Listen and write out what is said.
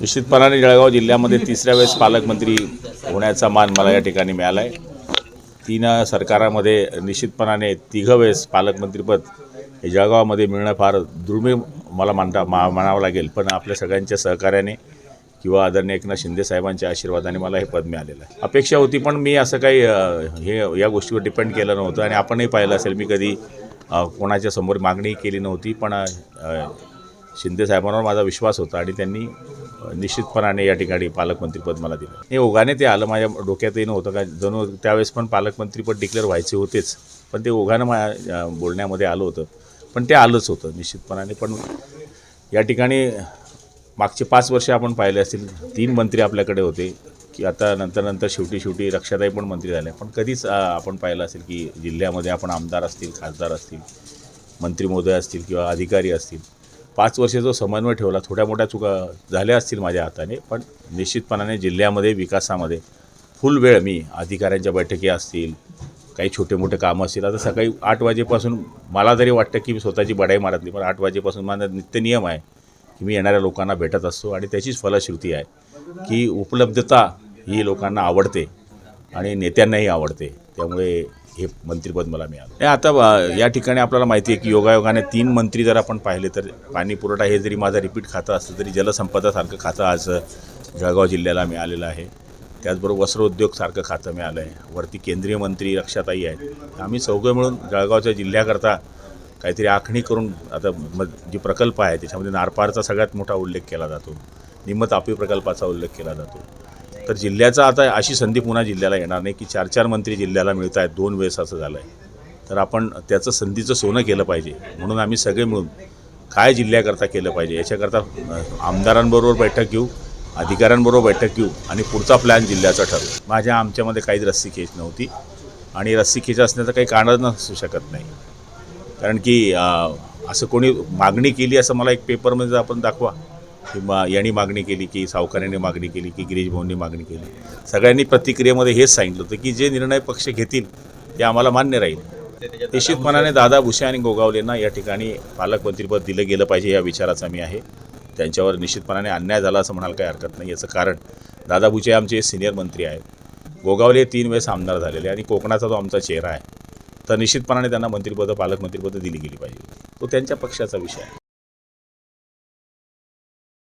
निश्चितपणाने जळगाव जिल्ह्यामध्ये तिसऱ्या वेळेस पालकमंत्री होण्याचा मान मला या ठिकाणी मिळाला आहे तीन सरकारामध्ये निश्चितपणाने तिघं वेळेस पालकमंत्रीपद हे जळगावामध्ये मिळणं फार दुर्मिळ मला मानता मा म्हणावं लागेल. पण आपल्या सगळ्यांच्या सहकार्याने किंवा आदरणीय एकनाथ शिंदे साहेबांच्या आशीर्वादाने मला हे पद मिळालेलं आहे. अपेक्षा होती पण मी असं काही हे या गोष्टीवर डिपेंड केलं नव्हतं आणि आपणही पाहिलं असेल मी कधी कोणाच्या समोर मागणी केली नव्हती पण शिंदे साहेबांवर माझा विश्वास होता आणि त्यांनी निश्चितपणाने या ठिकाणी पालकमंत्रीपद मला दिलं. हे ओघाने ते आलं माझ्या डोक्यातही नव्हतं का जणू त्यावेळेस पण पालकमंत्रीपद डिक्लेअर व्हायचे होतेच पण ते ओघानं माझ्या बोलण्यामध्ये आलं होतं. पण ते आलंच होतं निश्चितपणाने पण या ठिकाणी मागचे पाच वर्ष आपण पाहिले असतील तीन मंत्री आपल्याकडे होते की आता नंतर नंतर शेवटी शेवटी रक्षाताई पण मंत्री झाले पण कधीच आपण पाहिलं असेल की जिल्ह्यामध्ये आपण आमदार असतील खासदार असतील मंत्री महोदय असतील किंवा अधिकारी असतील पाच वर्ष जो समन्वय ठेवला थोड्या मोठ्या चुका झाल्या असतील माझ्या हाताने पण निश्चितपणाने जिल्ह्यामध्ये विकासामध्ये फुल वेळ मी अधिकाऱ्यांच्या बैठकी असतील काही छोटे मोठे कामं असतील. आता सकाळी आठ वाजेपासून मला तरी वाटतं की मी स्वतःची बडाई मारतली पण आठ वाजेपासून माझा नित्य नियम आहे की मी येणाऱ्या लोकांना भेटत असतो आणि त्याचीच फलश्रुती आहे की उपलब्धता ही लोकांना आवडते आणि नेत्यांनाही आवडते. त्यामुळे हे मंत्रिपद मला मिळालं. आता या ठिकाणी आपल्याला माहिती आहे की योगायोगाने तीन मंत्री जर आपण पाहिले तर पाणी पुरवठा हे जरी माझं रिपीट खातं असलं तरी जलसंपदासारखं खातं आज जळगाव जिल्ह्याला मिळालेलं आहे. त्याचबरोबर वस्त्रोद्योगसारखं खातं मिळालं आहे. वरती केंद्रीय मंत्री रक्षाताई आहेत. आम्ही चौघं मिळून जळगावच्या जिल्ह्याकरता काहीतरी आखणी करून आता म जे प्रकल्प आहे त्याच्यामध्ये नारपारचा सगळ्यात मोठा उल्लेख केला जातो. निम्म तापी प्रकल्पाचा उल्लेख केला जातो. तर जिल्ह्याचा आता अशी संधी पुन्हा जिल्ह्याला येणार नाही की चार चार मंत्री जिल्ह्याला मिळत आहेत दोन वेळेस असं झालं आहे तर आपण त्याचं संधीचं सोनं केलं पाहिजे. म्हणून आम्ही सगळे मिळून काय जिल्ह्याकरता केलं पाहिजे याच्याकरता आमदारांबरोबर बैठक घेऊ अधिकाऱ्यांबरोबर बैठक घेऊ आणि पुढचा प्लॅन जिल्ह्याचा ठरवू. माझ्या आमच्यामध्ये काहीच रस्सी खेच नव्हती आणि रस्सी खेच असण्याचं काही कारणच नसू शकत नाही. कारण की असं कोणी मागणी केली असं मला एक पेपरमध्ये आपण दाखवा. किंवा यांनी मागणी केली की सावकारांनी मागणी केली की गिरीश भाऊंनी मागणी केली. सगळ्यांनी प्रतिक्रियेमध्ये हेच सांगितलं होतं की जे निर्णय पक्ष घेतील ते आम्हाला मान्य राहील. निश्चितपणाने दादा भुसे आणि गोगावलेंना या ठिकाणी पालकमंत्रीपद दिलं गेलं पाहिजे या विचाराचा मी आहे. त्यांच्यावर निश्चितपणाने अन्याय झाला असं म्हणाल काही हरकत नाही. याचं कारण दादा भुसे आमचे सिनियर मंत्री आहेत. गोगावले तीन वेळेस आमदार झालेले आणि कोकणाचा जो आमचा चेहरा आहे तर निश्चितपणाने त्यांना मंत्रिपदं पालकमंत्रीपदं दिली गेली पाहिजे. तो त्यांच्या पक्षाचा विषय आहे.